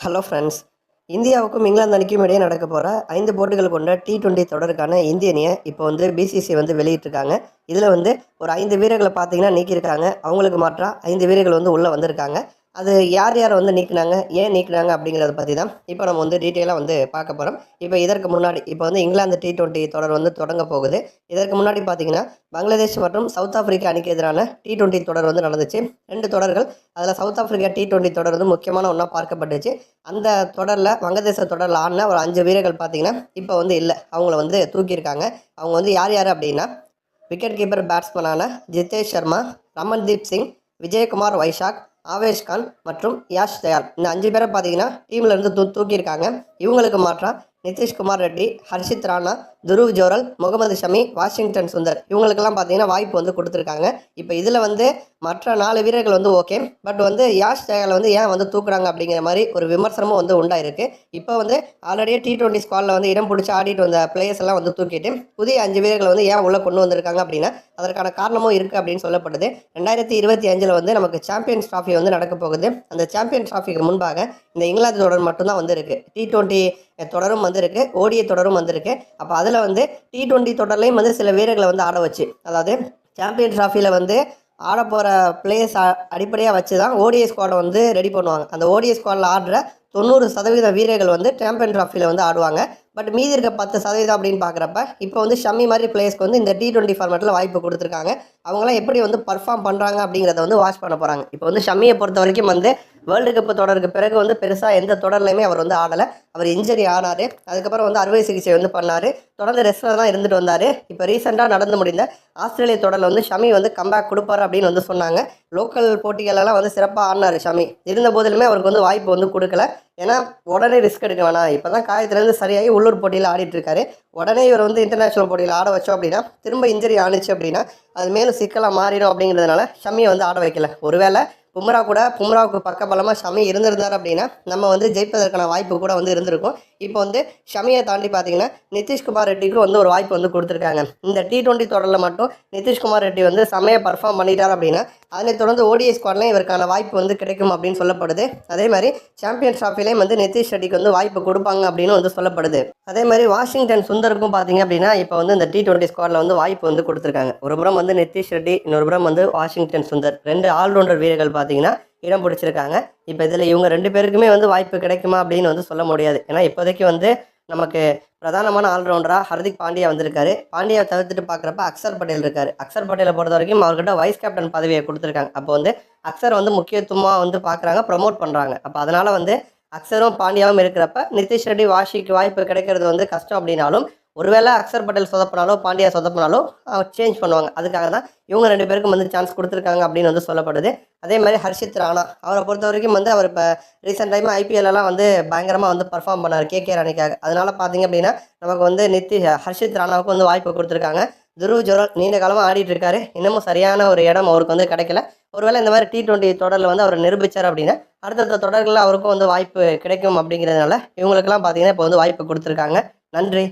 Hello friends இந்தியாவுக்கும் இங்கிலாந்து அணிக்கும் இடையே நடக்க போகிற ஐந்து போட்டிகள் கொண்ட டி டுவெண்ட்டி தொடருக்கான இந்திய அணியை இப்போ வந்து பிசிசி வந்து வெளியிட்டிருக்காங்க. இதில் வந்து ஒரு ஐந்து வீரர்களை பார்த்தீங்கன்னா நீக்கியிருக்காங்க. அவங்களுக்கு மாற்றாக ஐந்து வீரர்கள் வந்து உள்ளே வந்திருக்காங்க. அது யார் யார் வந்து நீக்கினாங்க ஏன் நீக்கினாங்க அப்படிங்கிறத பற்றி தான் இப்போ நம்ம வந்து டீட்டெயிலாக வந்து பார்க்க போகிறோம் இப்போ இதற்கு முன்னாடி இப்போ வந்து இங்கிலாந்து டி டுவெண்ட்டி தொடர் வந்து தொடங்க போகுது. இதற்கு முன்னாடி பார்த்தீங்கன்னா பங்களாதேஷ் மற்றும் சவுத் ஆப்பிரிக்கா அணிக்கு எதிரான டி டுவெண்ட்டி தொடர் வந்து நடந்துச்சு. ரெண்டு தொடர்கள் அதில் சவுத் ஆப்பிரிக்கா டி டுவெண்ட்டி தொடர் வந்து முக்கியமான ஒன்றா பார்க்கப்பட்டுச்சு. அந்த தொடரில் வங்கதேச தொடரில் ஆடின ஒரு அஞ்சு வீரர்கள் பார்த்தீங்கன்னா இப்போ வந்து இல்லை. அவங்கள வந்து தூக்கியிருக்காங்க. அவங்க வந்து யார் யார் அப்படின்னா விக்கெட் கீப்பர் பேட்ஸ்மேனான ஜிதேஷ் சர்மா ரமன்தீப் சிங் விஜயகுமார் வைஷாக் ஆவேஷ் கான் மற்றும் யாஷ் தயால் இந்த அஞ்சு பேரை பார்த்தீங்கன்னா டீமில் இருந்து தூ தூக்கியிருக்காங்க. இவங்களுக்கு மாற்றா நிதிஷ்குமார் ரெட்டி ஹர்ஷித் ராணா துருவ் ஜோரல் முகமது ஷமி வாஷிங்டன் சுந்தர். இவங்களுக்கெல்லாம் பார்த்தீங்கன்னா வாய்ப்பு வந்து கொடுத்துருக்காங்க. இப்போ இதில் வந்து மற்ற நாலு வீரர்கள் வந்து ஓகே பட் வந்து யாஷ் சேகலை வந்து ஏன் வந்து தூக்குறாங்க அப்படிங்கிற மாதிரி ஒரு விமர்சனமும் வந்து உண்டாயிருக்கு. இப்போ வந்து ஆல்ரெடியே டி டுவெண்ட்டி ஸ்குவாடில் வந்து இடம் பிடிச்சி ஆடிட்டு வந்த பிளேயர்ஸ் எல்லாம் வந்து தூக்கிட்டு புதிய அஞ்சு வீரர்களை வந்து ஏன் உள்ளே கொண்டு வந்திருக்காங்க அப்படின்னா அதற்கான காரணமும் இருக்குது அப்படின்னு சொல்லப்படுது. ரெண்டாயிரத்தி இருபத்தி அஞ்சில் வந்து நமக்கு சாம்பியன்ஸ் ட்ராஃபி வந்து நடக்க போகுது. அந்த சாம்பியன் ட்ராஃபிக்கு முன்பாக இந்த இங்கிலாந்து தொடர் மட்டும்தான் வந்திருக்கு டி டுவெண்ட்டி தொடரும் வந்திருக்கு ஓடிய தொடரும் வந்திருக்கு அப்போ அதில் வந்து டி டுவெண்ட்டி தொடர்லையும் வந்து சில வீரர்களை வந்து ஆட வச்சு அதாவது சாம்பியன் ட்ராஃபியில் வந்து ஆட போகிற பிளேயர்ஸ் அடிப்படையாக வச்சு தான் ஓடிஐ ஸ்குவாடை வந்து ரெடி பண்ணுவாங்க. அந்த ஓடிஐ ஸ்குவாடில் ஆடுற தொண்ணூறு சதவீத வீரர்கள் வந்து சாம்பியன் ட்ராஃபியில் வந்து ஆடுவாங்க. பட் மீதி இருக்க பத்து சதவீதம் அப்படின்னு பார்க்குறப்ப இப்போ வந்து ஷம்மி மாதிரி பிளேயர்ஸ்க்கு வந்து இந்த டி டுவெண்ட்டி ஃபார்மேட்டில் வாய்ப்பு கொடுத்துருக்காங்க. அவங்களாம் எப்படி வந்து பர்ஃபார்ம் பண்ணுறாங்க அப்படிங்கிறத வந்து வாட்ச் பண்ண போகிறாங்க இப்போ வந்து ஷம்மியை பொறுத்த வரைக்கும் வந்து வேர்ல்டு கப் தொடருக்கு பிறகு வந்து பெருசாக எந்த தொடர்லையுமே அவர் வந்து ஆடலை. அவர் இன்ஜரி ஆனார். அதுக்கப்புறம் வந்து அறுவை சிகிச்சை வந்து பண்ணார். தொடர்ந்து ரெஸ்ட்டில் தான் இருந்துட்டு வந்தார். இப்போ ரீசெண்டாக நடந்து முடிந்த ஆஸ்திரேலிய தொடரில் வந்து ஷமி வந்து கம்பேக் கொடுப்பாரு அப்படின்னு வந்து சொன்னாங்க. லோக்கல் போட்டிகளெல்லாம் வந்து சிறப்பாக ஆடினார் ஷமி இருந்த போதிலுமே அவருக்கு வந்து வாய்ப்பு வந்து கொடுக்கல. ஏன்னா உடனே ரிஸ்க் எடுக்க வேணாம். இப்போ தான் காயத்துலேருந்து சரியாகி உள்ளூர் போட்டியில் ஆடிட்டுருக்காரு. உடனே இவர் வந்து இன்டர்நேஷ்னல் போட்டியில் ஆட வச்சோம் அப்படின்னா திரும்ப இன்ஜுரி ஆணுச்சு அப்படின்னா அது மேலும் சிக்கலாக மாறிடும் அப்படிங்கிறதுனால ஷம்மியை வந்து ஆட வைக்கல. ஒருவேளை பும்ரா கூட பும்ராவுக்கு பக்கபலமாக ஷமி இருந்திருந்தார் அப்படின்னா நம்ம வந்து ஜெயிப்பதற்கான வாய்ப்பு கூட வந்து இருந்திருக்கும். இப்போ வந்து ஷமியை தாண்டி பார்த்தீங்கன்னா நிதிஷ்குமார் ரெட்டிக்கும் வந்து ஒரு வாய்ப்பு வந்து கொடுத்துருக்காங்க. இந்த டி டுவெண்ட்டி தொடரில் மட்டும் நிதிஷ்குமார் ரெட்டி வந்து செமையை பர்ஃபார்ம் பண்ணிட்டார் அப்படின்னா அதனைத் தொடர்ந்து ஓடிஐ ஸ்குவாட்லையும் இவருக்கான வாய்ப்பு வந்து கிடைக்கும் அப்படின்னு சொல்லப்படுது. அதே மாதிரி சாம்பியன் ட்ராஃபிலையும் வந்து நிதிஷ் ரெட்டிக்கு வந்து வாய்ப்பு கொடுப்பாங்க அப்படின்னு வந்து சொல்லப்படுது. அதே மாதிரி வாஷிங்டன் சுந்தருக்கும் பார்த்தீங்க அப்படின்னா இப்போ வந்து இந்த டி டுவெண்ட்டி ஸ்குவாடில் வந்து வாய்ப்பு வந்து கொடுத்துருக்காங்க. ஒரு புறம் வந்து நிதிஷ் ரெட்டி இன்னொரு புறம் வந்து வாஷிங்டன் சுந்தர். ரெண்டு ஆல்ரவுண்டர் வீரர்கள் பார்த்து பார்த்தீங்கன்னா இடம் பிடிச்சிருக்காங்க. இப்போ இதில் இவங்க ரெண்டு பேருக்குமே வந்து வாய்ப்பு கிடைக்குமா அப்படின்னு வந்து சொல்ல முடியாது. ஏன்னா இப்போதைக்கு வந்து நமக்கு பிரதானமான ஆல்ரவுண்டராக ஹர்திக் பாண்டியா வந்திருக்காரு. பாண்டியா தவிர்த்துட்டு பார்க்குறப்ப அக்சர் பட்டேல் இருக்கார். அக்சர் பட்டேலை பொறுத்த வரைக்கும் அவர்கிட்ட வைஸ் கேப்டன் பதவியை கொடுத்துருக்காங்க. அப்போ வந்து அக்சர் வந்து முக்கியத்துவமாக வந்து பார்க்குறாங்க ப்ரமோட் பண்ணுறாங்க அப்போ அதனால் வந்து அக்சரும் பாண்டியாவும் இருக்கிறப்ப நிதிஷ் ரெட்டி வாஷிக்கு வாய்ப்பு கிடைக்கிறது வந்து கஷ்டம் அப்படின்னாலும் ஒருவேளை அக்ஷர் பட்டேல் சொதப்பினாலோ பாண்டியா சொதப்பினாலோ சேஞ்ச் பண்ணுவாங்க. அதுக்காக தான் இவங்க ரெண்டு பேருக்கும் வந்து சான்ஸ் கொடுத்துருக்காங்க அப்படின்னு வந்து சொல்லப்படுது. அதே மாதிரி ஹர்ஷித் ராணா. அவரை பொறுத்த வரைக்கும் வந்து அவர் இப்போ ரீசெண்ட் டைம் ஐபிஎல்லாம் வந்து பயங்கரமாக வந்து பர்ஃபார்ம் பண்ணார் கே கே ராணிக்காக. அதனால் பார்த்தீங்க அப்படின்னா நமக்கு வந்து நித்தி ஹர்ஷித் ராணாவுக்கு வந்து வாய்ப்பு கொடுத்துருக்காங்க. துருவ் ஜோரல் நீண்ட காலமாக ஆடிட்டு இருக்காரு. இன்னமும் சரியான ஒரு இடம் அவருக்கு வந்து கிடைக்கல. ஒருவேளை இந்த மாதிரி டி டுவெண்ட்டி தொடரில் வந்து அவர் நிரூபித்தார் அப்படின்னா அடுத்தடுத்த தொடர்களில் அவருக்கும் வந்து வாய்ப்பு கிடைக்கும் அப்படிங்கிறதுனால இவங்களுக்கெல்லாம் பார்த்தீங்கன்னா இப்போ வந்து வாய்ப்பு கொடுத்துருக்காங்க. நன்றி.